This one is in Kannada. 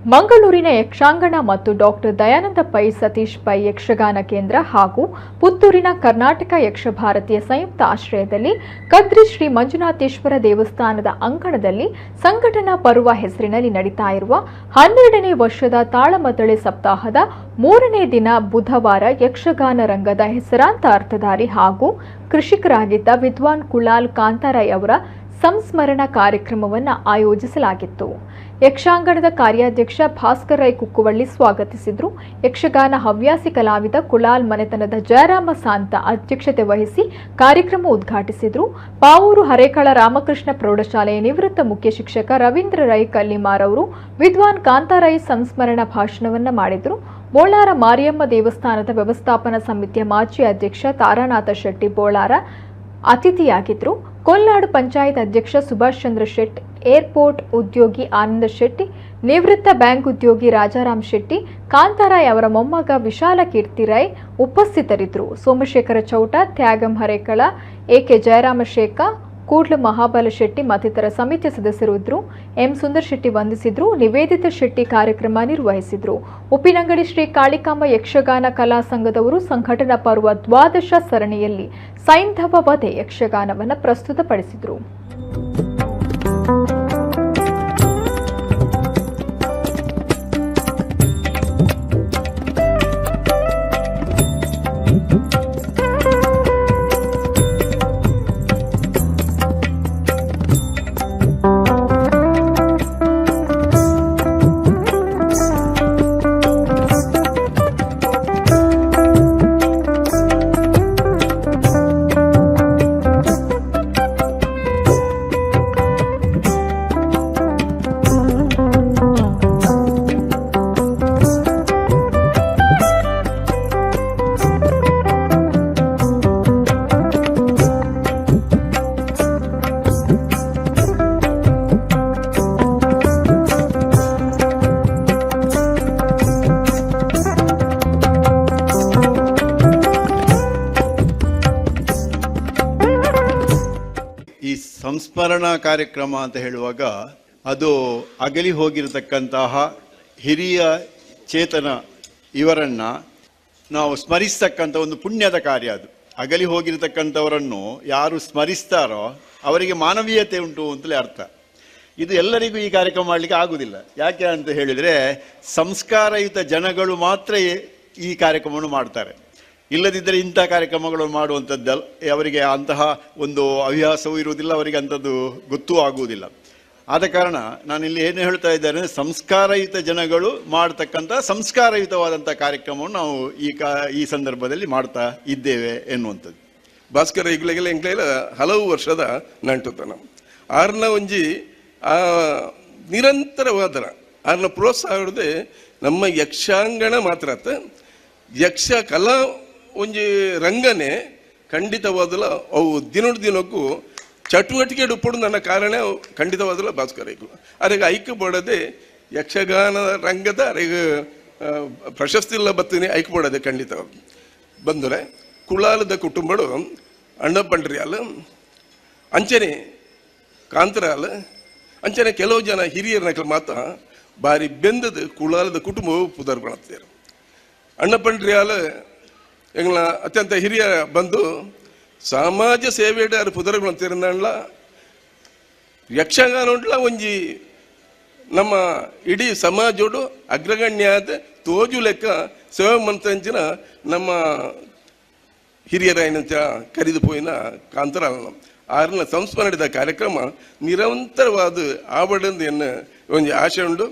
ಮಂಗಳೂರಿನ ಯಕ್ಷಾಂಗಣ ಮತ್ತು ಡಾಕ್ಟರ್ ದಯಾನಂದ ಪೈ ಸತೀಶ್ ಪೈ ಯಕ್ಷಗಾನ ಕೇಂದ್ರ ಹಾಗೂ ಪುತ್ತೂರಿನ ಕರ್ನಾಟಕ ಯಕ್ಷಭಾರತಿಯ ಸಂಯುಕ್ತ ಆಶ್ರಯದಲ್ಲಿ ಕದ್ರಿ ಶ್ರೀ ಮಂಜುನಾಥೇಶ್ವರ ದೇವಸ್ಥಾನದ ಅಂಗಣದಲ್ಲಿ ಸಂಘಟನಾ ಪರ್ವ ಹೆಸರಿನಲ್ಲಿ ನಡೀತಾ ಇರುವ ಹನ್ನೆರಡನೇ ವರ್ಷದ ತಾಳಮದಳೆ ಸಪ್ತಾಹದ ಮೂರನೇ ದಿನ ಬುಧವಾರ ಯಕ್ಷಗಾನ ರಂಗದ ಹೆಸರಾಂತ ಅರ್ಥಧಾರಿ ಹಾಗೂ ಕೃಷಿಕರಾಗಿದ್ದ ವಿದ್ವಾನ್ ಕುಳಾಲ್ ಕಾಂತಾರಾಯ್ ಅವರ ಸಂಸ್ಮರಣ ಕಾರ್ಯಕ್ರಮವನ್ನು ಆಯೋಜಿಸಲಾಗಿತ್ತು. ಯಕ್ಷಾಂಗಣದ ಕಾರ್ಯಾಧ್ಯಕ್ಷ ಭಾಸ್ಕರ್ ರೈ ಕುಕ್ಕುವಳ್ಳಿ ಸ್ವಾಗತಿಸಿದ್ರು. ಯಕ್ಷಗಾನ ಹವ್ಯಾಸಿ ಕಲಾವಿದ ಕುಲಾಲ್ ಮನೆತನದ ಜಯರಾಮ ಸಾಂತ ಅಧ್ಯಕ್ಷತೆ ವಹಿಸಿ ಕಾರ್ಯಕ್ರಮ ಉದ್ಘಾಟಿಸಿದ್ರು. ಪಾವೂರು ಹರೇಕಳ ರಾಮಕೃಷ್ಣ ಪ್ರೌಢಶಾಲೆಯ ನಿವೃತ್ತ ಮುಖ್ಯ ಶಿಕ್ಷಕ ರವೀಂದ್ರ ರೈ ಕಲ್ಲಿಮಾರ್ ಅವರು ವಿದ್ವಾನ್ ಕಾಂತಾರೈ ಸಂಸ್ಮರಣ ಭಾಷಣವನ್ನ ಮಾಡಿದರು. ಬೋಳಾರ ಮಾರಿಯಮ್ಮ ದೇವಸ್ಥಾನದ ವ್ಯವಸ್ಥಾಪನಾ ಸಮಿತಿಯ ಮಾಜಿ ಅಧ್ಯಕ್ಷ ತಾರಾನಾಥ ಶೆಟ್ಟಿ ಬೋಳಾರ ಅತಿಥಿಯಾಗಿದ್ದರು ಕೊಲ್ನಾಡು ಪಂಚಾಯತ್ ಅಧ್ಯಕ್ಷ ಸುಭಾಷ್ ಚಂದ್ರ ಶೆಟ್ಟಿ, ಏರ್ಪೋರ್ಟ್ ಉದ್ಯೋಗಿ ಆನಂದ ಶೆಟ್ಟಿ, ನಿವೃತ್ತ ಬ್ಯಾಂಕ್ ಉದ್ಯೋಗಿ ರಾಜಾರಾಮ್ ಶೆಟ್ಟಿ, ಕಾಂತಾರಾಯ್ ಅವರ ಮೊಮ್ಮಗ ವಿಶಾಲ ಕೀರ್ತಿರಾಯ್ ಉಪಸ್ಥಿತರಿದ್ದರು. ಸೋಮಶೇಖರ ಚೌಟ, ತ್ಯಾಗಂ ಹರೇಕಳ, ಎಕೆ ಜಯರಾಮ ಶೇಖ ಕೂಡ್ಲು ಮಹಾಬಲ ಶೆಟ್ಟಿ ಮತ್ತಿತರ ಸಮಿತಿ ಸದಸ್ಯರು ಇದ್ದರು ಎಂ. ಸುಂದರ್ ಶೆಟ್ಟಿ ವಂದಿಸಿದ್ರು. ನಿವೇದಿತ ಶೆಟ್ಟಿ ಕಾರ್ಯಕ್ರಮ ನಿರ್ವಹಿಸಿದ್ರು. ಉಪ್ಪಿನಂಗಡಿ ಶ್ರೀ ಕಾಳಿಕಾಂಬ ಯಕ್ಷಗಾನ ಕಲಾ ಸಂಘದವರು ಸಂಘಟನಾ ಪರ್ವ ದ್ವಾದಶ ಸರಣಿಯಲ್ಲಿ ಸೈಂಧವ ವಧೆ ಯಕ್ಷಗಾನವನ್ನು ಪ್ರಸ್ತುತಪಡಿಸಿದ್ರು. ಈ ಸಂಸ್ಮರಣಾ ಕಾರ್ಯಕ್ರಮ ಅಂತ ಹೇಳುವಾಗ ಅದು ಅಗಲಿ ಹೋಗಿರತಕ್ಕಂತಹ ಹಿರಿಯ ಚೇತನ ಇವರನ್ನು ನಾವು ಸ್ಮರಿಸ್ತಕ್ಕಂಥ ಒಂದು ಪುಣ್ಯದ ಕಾರ್ಯ ಅದು. ಅಗಲಿ ಹೋಗಿರತಕ್ಕಂಥವರನ್ನು ಯಾರು ಸ್ಮರಿಸ್ತಾರೋ ಅವರಿಗೆ ಮಾನವೀಯತೆ ಉಂಟು ಅಂತಲೇ ಅರ್ಥ. ಇದು ಎಲ್ಲರಿಗೂ ಈ ಕಾರ್ಯಕ್ರಮ ಮಾಡಲಿಕ್ಕೆ ಆಗುವುದಿಲ್ಲ ಯಾಕೆ ಅಂತ ಹೇಳಿದರೆ ಸಂಸ್ಕಾರಯುತ ಜನಗಳು ಮಾತ್ರ ಈ- ಕಾರ್ಯಕ್ರಮವನ್ನು ಮಾಡ್ತಾರೆ. ಇಲ್ಲದಿದ್ದರೆ ಇಂಥ ಕಾರ್ಯಕ್ರಮಗಳನ್ನು ಮಾಡುವಂಥದ್ದಲ್ಲ ಅವರಿಗೆ ಅಂತಹ ಒಂದು ಹವ್ಯಾಸವೂ ಇರುವುದಿಲ್ಲ, ಅವರಿಗೆ ಅಂಥದ್ದು ಗೊತ್ತೂ ಆಗುವುದಿಲ್ಲ. ಆದ ಕಾರಣ ನಾನು ಇಲ್ಲಿ ಏನು ಹೇಳ್ತಾ ಇದ್ದೇನೆ, ಸಂಸ್ಕಾರಯುತ ಜನಗಳು ಮಾಡತಕ್ಕಂಥ ಸಂಸ್ಕಾರಯುತವಾದಂಥ ಕಾರ್ಯಕ್ರಮವನ್ನು ನಾವು ಈ ಕಾ, ಈ ಸಂದರ್ಭದಲ್ಲಿ ಮಾಡ್ತಾ ಇದ್ದೇವೆ ಎನ್ನುವಂಥದ್ದು. ಭಾಸ್ಕರ ಈಗಲೆಲ್ಲ ಎಂಕ್ಲೆಲ್ಲ ಹಲವು ವರ್ಷದ ನಂಟುತನ. ಆರ್ನ ಒಂಜಿ, ಆ ನಿರಂತರವಾದ ಆರ್ನ ಪ್ರೋತ್ಸಾಹ ನಮ್ಮ ಯಕ್ಷಾಂಗಣ ಮಾತ್ರ ಯಕ್ಷ ಕಲಾ ಒಂಜಿ ರಂಗನೆ ಖಂಡಿತವಾದಲ ಅವು ದಿನೋಡ್ ದಿನಕ್ಕೂ ಚಟುವಟಿಕೆ ಡುಪ್ಪಡು ನನ್ನ ಕಾರಣ ಖಂಡಿತವಾದಲ ಭಾಸ್ಕರ ಈಗಲು ಅರೆಗೆ ಐಕ್ಯ ಬಡದೆ ಯಕ್ಷಗಾನ ರಂಗದ ಅರೆಗೆ ಪ್ರಶಸ್ತಿ ಇಲ್ಲ ಬತ್ತೀನಿ ಐಕ್ಯ ಬಡದೆ ಖಂಡಿತ. ಬಂದರೆ, ಕುಳಾಲದ ಕುಟುಂಬಡು ಅಣ್ಣ ಪಂಡ್ರಿಯಾಲ್ ಅಂಚನೆ ಕಾಂತರಾಲ್, ಅಂಚನೆ ಕೆಲವು ಜನ ಹಿರಿಯರ ಮಾತ ಬಾರಿ ಬೆಂದದ ಕುಳಾಲದ ಕುಟುಂಬವು ಪುದರ್ ಕಾಣುತ್ತಾರೆ ಅಣ್ಣ ಪಂಡ್ರಿಯಾಲ್ ಎಂಗ್ಲ ಅತ್ಯಂತ ಹಿರಿಯ ಬಂದು ಸಮಾಜ ಸೇವೆയുടെ ಅವರು ಪುದರ್ಗಳಂತಿರಂದಣ್ಣ ಯಕ್ಷಗಾನ ಉಂಟ್ಲ ಒಂಜಿ ನಮ್ಮ ಇಡೀ ಸಮಾಜೋಡು ಅಗ್ರಗಣ್ಯಾದ ತೋಜು ಲೆಕ್ಕ ಸೇವೆ ಮಂತಂಚಿನ ನಮ್ಮ ಹಿರಿಯರಾಯನಂತ ಕರೆದು ಪೋಯಿನ ಕಾಂತರ ಆರನ್ನ ಸಂಸ್ಮರಣದ ಕಾರ್ಯಕ್ರಮ ನಿರಂತರವಾದ ಆವಡಂದು ಎನ್ನ ಒಂಜಿ ಆಶೆ ಉಂಡು